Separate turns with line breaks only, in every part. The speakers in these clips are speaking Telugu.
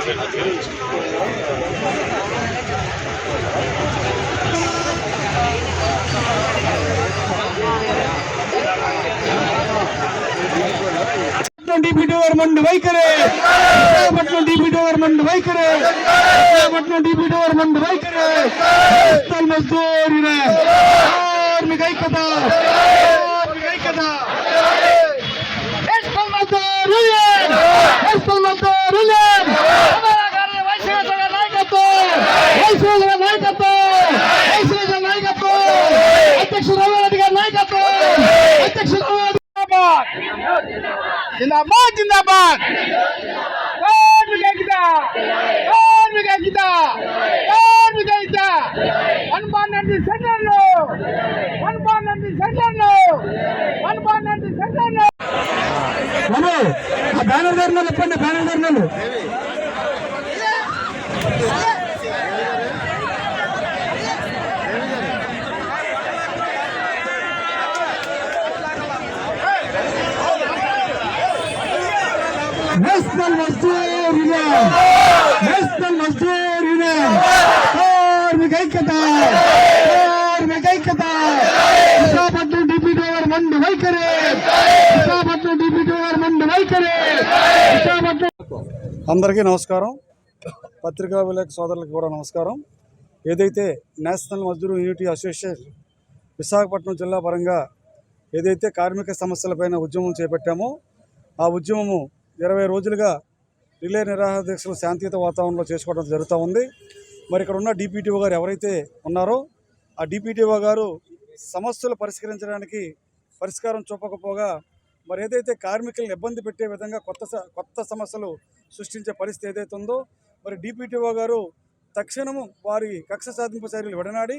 విశాఖపట్నం డిప్యూటీ గవర్నమెంట్ వైఖరి విశాఖపట్నం డిప్యూటీ గవర్నమెంట్ వైఖరి విశాఖపట్నం డిప్యూటీ గవర్నమెంట్ వైఖరి హస్తల్ మజ్దూరిన కార్మిక ఐక్యత కార్మిక ఐక్యత హస్తల్ జిందాబాద్ జిందాబాద్. వన్ పన్నెండు సెకండ్లు వన్ పన్నెండు సెకండ్లు వన్ పన్నెండు సెకండ్లు బ్యానర్ ధరలు చెప్పండి బ్యానర్ ధరలు National Mazdoor Union National Mazdoor Union కార్మిక ఐక్యత కార్మిక ఐక్యత విశాఖపట్నం డిప్యూటీ గవర్నమెంట్ వైఖరి విశాఖపట్నం డిప్యూటీ గవర్నమెంట్ వైఖరి విశాఖపట్నం
అందరికీ నమస్కారం. పత్రికా విలేక సోదరులకు కూడా నమస్కారం. ఏదైతే National Mazdoor Unity Association Visakhapatnam జిల్లా పరంగా ఏదైతే కార్మిక సమస్యలపైన ఉద్యమం చేపట్టామో ఆ ఉద్యమము ఇరవై రోజులుగా రిలే నిరాహార దీక్షలు శాంతియుత వాతావరణంలో చేసుకోవడం జరుగుతూ ఉంది. మరి ఇక్కడ ఉన్న డిపిటిఓ గారు ఎవరైతే ఉన్నారో ఆ డిపిటిఓ గారు సమస్యలు పరిష్కరించడానికి పరిష్కారం చూపకపోగా మరి ఏదైతే కార్మికులను ఇబ్బంది పెట్టే విధంగా కొత్త స- కొత్త సమస్యలు సృష్టించే పరిస్థితి ఏదైతే ఉందో మరి డిపిటిఓ గారు తక్షణము వారి కక్ష సాధింపు చర్యలు విడనాడి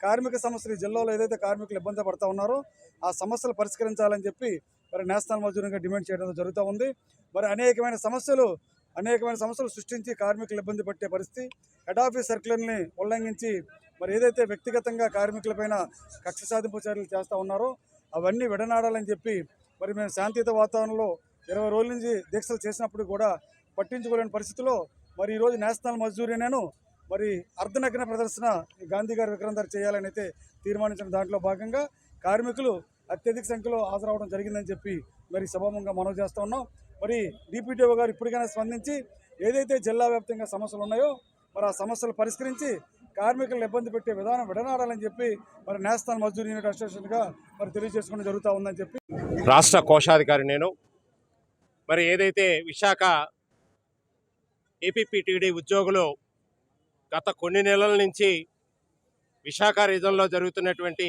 కార్మిక సమస్యలు జిల్లాలో ఏదైతే కార్మికులు ఇబ్బంది పడతా ఉన్నారో ఆ సమస్యలు పరిష్కరించాలని చెప్పి మరి నేషనల్ మజూరుగా డిమాండ్ చేయడం జరుగుతూ ఉంది. మరి అనేకమైన సమస్యలు అనేకమైన సమస్యలు సృష్టించి కార్మికులు ఇబ్బంది పట్టే పరిస్థితి. హెడ్ ఆఫీస్ సర్కులర్ని ఉల్లంఘించి మరి ఏదైతే వ్యక్తిగతంగా కార్మికులపైన కక్ష సాధింపు చర్యలు చేస్తూ ఉన్నారో అవన్నీ విడనాడాలని చెప్పి మరి మేము శాంతియుత వాతావరణంలో ఇరవై రోజుల నుంచి దీక్షలు చేసినప్పుడు కూడా పట్టించుకోలేని పరిస్థితిలో మరి ఈరోజు నేషనల్ మజ్దూరీ నేను మరి అర్ధనగ్న ప్రదర్శన గాంధీ గారి విగ్రహం ధర చేయాలని అయితే తీర్మానించిన దాంట్లో భాగంగా కార్మికులు అత్యధిక సంఖ్యలో హాజరవడం జరిగిందని చెప్పి మరి సభాముఖంగా మనవి చేస్తూ ఉన్నాం. మరి డిప్యూటీఓ గారు ఇప్పటికైనా స్పందించి ఏదైతే జిల్లా వ్యాప్తంగా సమస్యలు ఉన్నాయో మరి ఆ సమస్యలు పరిష్కరించి కార్మికులను ఇబ్బంది పెట్టే విధానం విడనాడాలని చెప్పి మరి నేషనల్ మజ్దూర్ యూనిట్ అసోసియేషన్గా మరి తెలియజేసుకోవడం జరుగుతూ ఉందని చెప్పి
రాష్ట్ర కోశాధికారి నేను. మరి ఏదైతే విశాఖ ఏపీపీటీడీ ఉద్యోగులు గత కొన్ని నెలల నుంచి విశాఖ రీజన్లో జరుగుతున్నటువంటి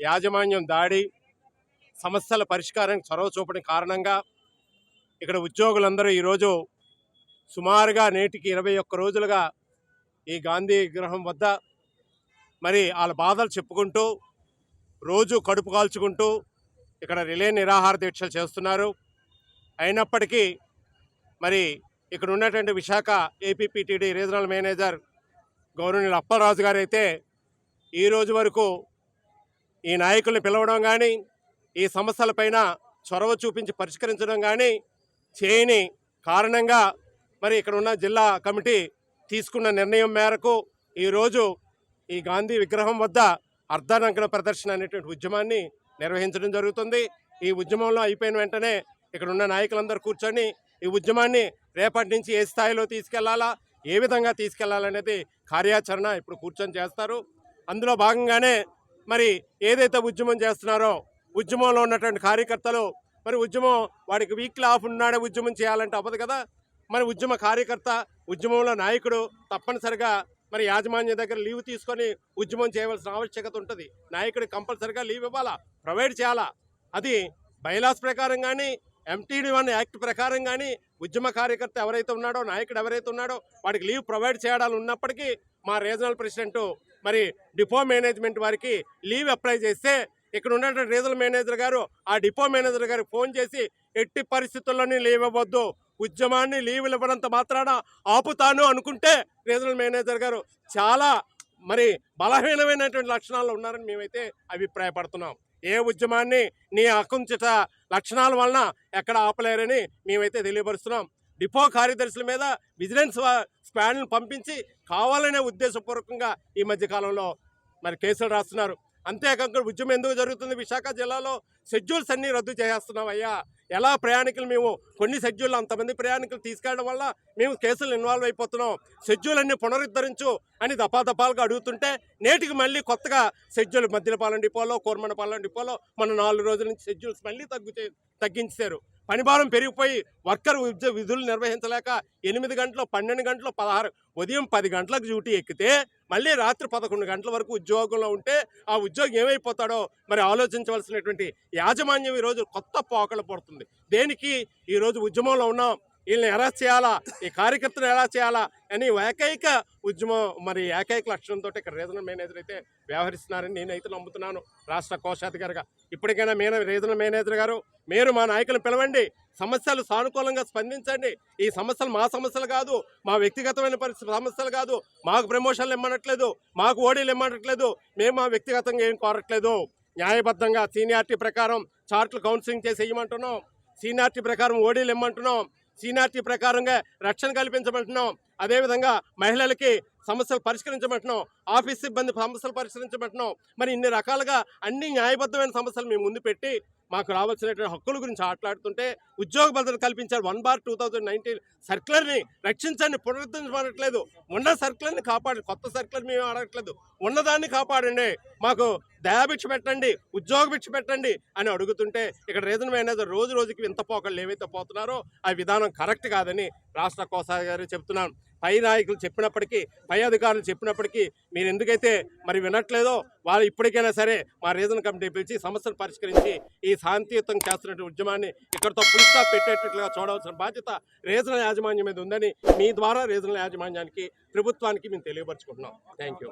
యాజమాన్యం దాడి సమస్యల పరిష్కారానికి చొరవ చూపడం కారణంగా ఇక్కడ ఉద్యోగులందరూ ఈరోజు సుమారుగా నేటికి ఇరవై ఒక్క రోజులుగా ఈ గాంధీ విగ్రహం వద్ద మరి వాళ్ళ బాధలు చెప్పుకుంటూ రోజు కడుపు కాల్చుకుంటూ ఇక్కడ రిలే నిరాహార దీక్షలు చేస్తున్నారు. అయినప్పటికీ మరి ఇక్కడ ఉన్నటువంటి విశాఖ ఏపీపీటీడీ రీజనల్ మేనేజర్ గౌరవనీయులు అప్పలరాజు గారు అయితే ఈ రోజు వరకు ఈ నాయకుల్ని పిలవడం కానీ ఈ సమస్యలపైన చొరవ చూపించి పరిష్కరించడం కానీ చేయని కారణంగా మరి ఇక్కడ ఉన్న జిల్లా కమిటీ తీసుకున్న నిర్ణయం మేరకు ఈరోజు ఈ గాంధీ విగ్రహం వద్ద అర్ధనగ్న ప్రదర్శన అనేటువంటి ఉద్యమాన్ని నిర్వహించడం జరుగుతుంది. ఈ ఉద్యమంలో అయిపోయిన వెంటనే ఇక్కడ ఉన్న నాయకులందరూ కూర్చొని ఈ ఉద్యమాన్ని రేపటి నుంచి ఏ స్థాయిలో తీసుకెళ్ళాలా ఏ విధంగా తీసుకెళ్ళాలనేది కార్యాచరణ ఇప్పుడు కూర్చొని చేస్తారు. అందులో భాగంగానే మరి ఏదైతే ఉద్యమం చేస్తున్నారో ఉద్యమంలో ఉన్నటువంటి కార్యకర్తలు మరి ఉద్యమం వాడికి వీక్లీ ఆఫ్ ఉన్నాడే ఉద్యమం చేయాలంటే అవ్వదు కదా. మరి ఉద్యమ కార్యకర్త ఉద్యమంలో నాయకుడు తప్పనిసరిగా మరి యాజమాన్యం దగ్గర లీవ్ తీసుకొని ఉద్యమం చేయవలసిన ఆవశ్యకత ఉంటుంది. నాయకుడు కంపల్సరిగా లీవ్ ఇవ్వాలా? ప్రొవైడ్ చేయాలా? అది బైలాస్ ప్రకారం కానీ ఎంటీడీ వన్ యాక్ట్ ప్రకారం కానీ ఉద్యమ కార్యకర్త ఎవరైతే ఉన్నాడో నాయకుడు ఎవరైతే ఉన్నాడో వాడికి లీవ్ ప్రొవైడ్ చేయడాలు ఉన్నప్పటికీ మా రీజనల్ ప్రెసిడెంట్ మరి డిపో మేనేజ్మెంట్ వారికి లీవ్ అప్లై చేస్తే ఇక్కడ ఉన్నటువంటి రీజనల్ మేనేజర్ గారు ఆ డిపో మేనేజర్ గారికి ఫోన్ చేసి ఎట్టి పరిస్థితుల్లోనే లీవ్ ఇవ్వద్దు. ఉద్యమాన్ని లీవులు ఇవ్వడంత మాత్రాన ఆపుతాను అనుకుంటే రీజనల్ మేనేజర్ గారు చాలా మరి బలహీనమైనటువంటి లక్షణాలు ఉన్నారని మేమైతే అభిప్రాయపడుతున్నాం. ఏ ఉద్యమాన్ని నీ అకుంచిత లక్షణాల వలన ఎక్కడ ఆపలేరని మేమైతే తెలియపరుస్తున్నాం. డిపో కార్యదర్శుల మీద విజిలెన్స్ వా- స్క్వాడ్ను పంపించి కావాలనే ఉద్దేశపూర్వకంగా ఈ మధ్యకాలంలో మరి కేసులు రాస్తున్నారు. అంతేకాకుండా ఉద్యమం ఎందుకు జరుగుతుంది? విశాఖ జిల్లాలో షెడ్యూల్స్ అన్నీ రద్దు చేసేస్తున్నాం అయ్యా ఎలా ప్రయాణికులు మేము కొన్ని షెడ్యూల్ అంతమంది ప్రయాణికులు తీసుకెళ్ళడం వల్ల మేము కేసులు ఇన్వాల్వ్ అయిపోతున్నాం. షెడ్యూల్ అన్ని పునరుద్ధరించు అని దపాదపాలుగా అడుగుతుంటే నేటికి మళ్ళీ కొత్తగా షెడ్యూల్ మద్దిలపాలెం డిపోలో కోరమండపాలెం డిపోలో మన నాలుగు రోజుల నుంచి షెడ్యూల్స్ మళ్ళీ తగ్గు తగ్గించారు. పనిభారం పెరిగిపోయి వర్కర్ ఉద్యోగ విధులు నిర్వహించలేక ఎనిమిది గంటలు పన్నెండు గంటలు పదహారు ఉదయం పది గంటలకు డ్యూటీ ఎక్కితే మళ్ళీ రాత్రి పదకొండు గంటల వరకు ఉద్యోగంలో ఉంటే ఆ ఉద్యోగం ఏమైపోతాడో మరి ఆలోచించవలసినటువంటి యాజమాన్యం ఈరోజు కొత్త పోకలు పడుతుంది. దేనికి? ఈరోజు ఉద్యమంలో ఉన్నాం. వీళ్ళని ఎలా చేయాలా? ఈ కార్యకర్తలు ఎలా చేయాలా? అని ఏకైక ఉద్యమం మరి ఏకైక లక్ష్యంతో ఇక్కడ రీజనల్ మేనేజర్ అయితే వ్యవహరిస్తున్నారని నేనైతే నమ్ముతున్నాను. రాష్ట్ర కోశాధికారిగా. ఇప్పటికైనా మేన రీజనల్ మేనేజర్ గారు మీరు మా నాయకులను పిలవండి. సమస్యలు సానుకూలంగా స్పందించండి. ఈ సమస్యలు మా సమస్యలు కాదు మా వ్యక్తిగతమైన పరిస్థితి సమస్యలు కాదు. మాకు ప్రమోషన్లు ఇమ్మనట్లేదు మాకు ఓడీలు ఇమ్మనట్లేదు మేము మా వ్యక్తిగతంగా ఏం కోరట్లేదు. న్యాయబద్ధంగా సీనియారిటీ ప్రకారం చార్ట్లు కౌన్సిలింగ్ చేసి ఇవ్వమంటున్నాం. సీనియారిటీ ప్రకారం ఓడీలు ఇమ్మంటున్నాం సీనియారిటీ ప్రకారంగా రక్షణ కల్పించమంటున్నాం. అదేవిధంగా మహిళలకి సమస్యలు పరిష్కరించమంటున్నాం. ఆఫీస్ సిబ్బంది సమస్యలు పరిష్కరించమంటున్నాం. మరి ఇన్ని రకాలుగా అన్ని న్యాయబద్ధమైన సమస్యలు మేము ముందు పెట్టి మాకు రావాల్సినటువంటి హక్కుల గురించి ఆటలాడుతుంటే ఉద్యోగ భద్రత కల్పించారు. One bar two thousand nineteen సర్క్యులర్ని రక్షించండి పునరుద్ధరించబడట్లేదు. ఉన్న సర్క్యులర్ని కాపాడండి. కొత్త సర్క్యులర్ మేము ఆడట్లేదు. ఉన్నదాన్ని కాపాడండి. మాకు దయాభిక్ష పెట్టండి ఉద్యోగ భిక్ష పెట్టండి అని అడుగుతుంటే ఇక్కడ రీజన్ మేనేజర్ రోజు రోజుకి ఇంత పోకళ్ళు ఏవైతే పోతున్నారో ఆ విధానం కరెక్ట్ కాదని రాష్ట్ర కోసారి గారు చెప్తున్నాను పై నాయకులు చెప్పినప్పటికీ పై అధికారులు చెప్పినప్పటికీ మీరు ఎందుకైతే మరి వినట్లేదో వాళ్ళు ఇప్పటికైనా సరే మా రీజన్ కమిటీ పిలిచి సమస్యను పరిష్కరించి ఈ శాంతియుతం చేస్తున్న ఉద్యమాన్ని ఇక్కడితో పులిస్తా పెట్టేటట్లుగా చూడవలసిన బాధ్యత రీజనల్ యాజమాన్యం మీద ఉందని మీ ద్వారా రీజనల్ యాజమాన్యానికి ప్రభుత్వానికి మేము తెలియపరచుకుంటున్నాం. Thank you